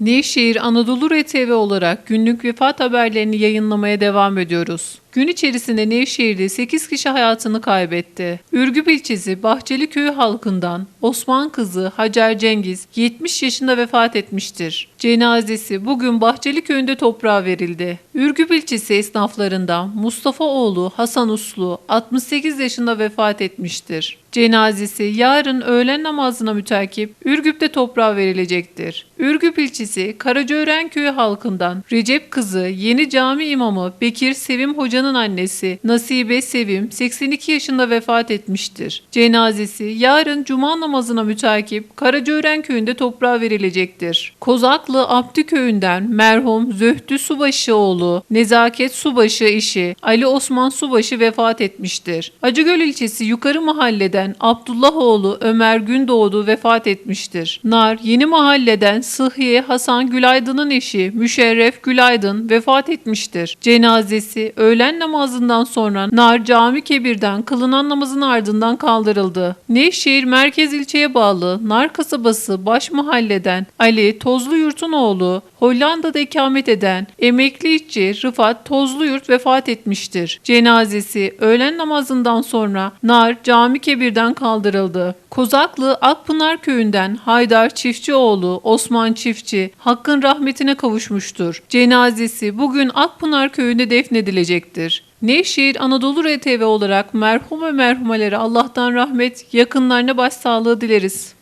Nevşehir Anadolu RTV olarak günlük vefat haberlerini yayınlamaya devam ediyoruz. Gün içerisinde Nevşehir'de 8 kişi hayatını kaybetti. Ürgüp ilçesi Bahçeli Köyü halkından Osman kızı Hacer Cengiz 70 yaşında vefat etmiştir. Cenazesi bugün Bahçeli Köyü'nde toprağa verildi. Ürgüp ilçesi esnaflarından Mustafa oğlu Hasan Uslu 68 yaşında vefat etmiştir. Cenazesi yarın öğlen namazına mütakip Ürgüp'te toprağa verilecektir. Ürgüp ilçesi Karacaören köyü halkından Recep kızı yeni cami imamı Bekir Sevim Hoca'nın annesi Nasibe Sevim 82 yaşında vefat etmiştir. Cenazesi yarın cuma namazına mütakip Karacaören köyünde toprağa verilecektir. Kozaklı Abdü köyünden merhum Zöhtü Subaşı oğlu Nezaket Subaşı işi Ali Osman Subaşı vefat etmiştir. Acıgöl ilçesi Yukarı Mahalleden Abdullah oğlu Ömer Gündoğdu vefat etmiştir. Nar Yeni Mahalleden Sıhhiye Hasan Gülaydın'ın eşi Müşerref Gülaydın vefat etmiştir. Cenazesi öğlen namazından sonra Nar Cami Kebir'den kılınan namazın ardından kaldırıldı. Nevşehir merkez ilçeye bağlı Nar kasabası baş mahalleden Ali Tozlu Yurt'un oğlu Hollanda'da ikamet eden emekli işçi Rıfat Tozluyurt vefat etmiştir. Cenazesi öğlen namazından sonra Nar Cami Kebir'den kaldırıldı. Kozaklı Akpınar köyünden Haydar Çiftçioğlu Osman Çiftçi Hakkın rahmetine kavuşmuştur. Cenazesi bugün Akpınar köyünde defnedilecektir. Nevşehir Anadolu RTV olarak merhum ve merhumelere Allah'tan rahmet, yakınlarına başsağlığı dileriz.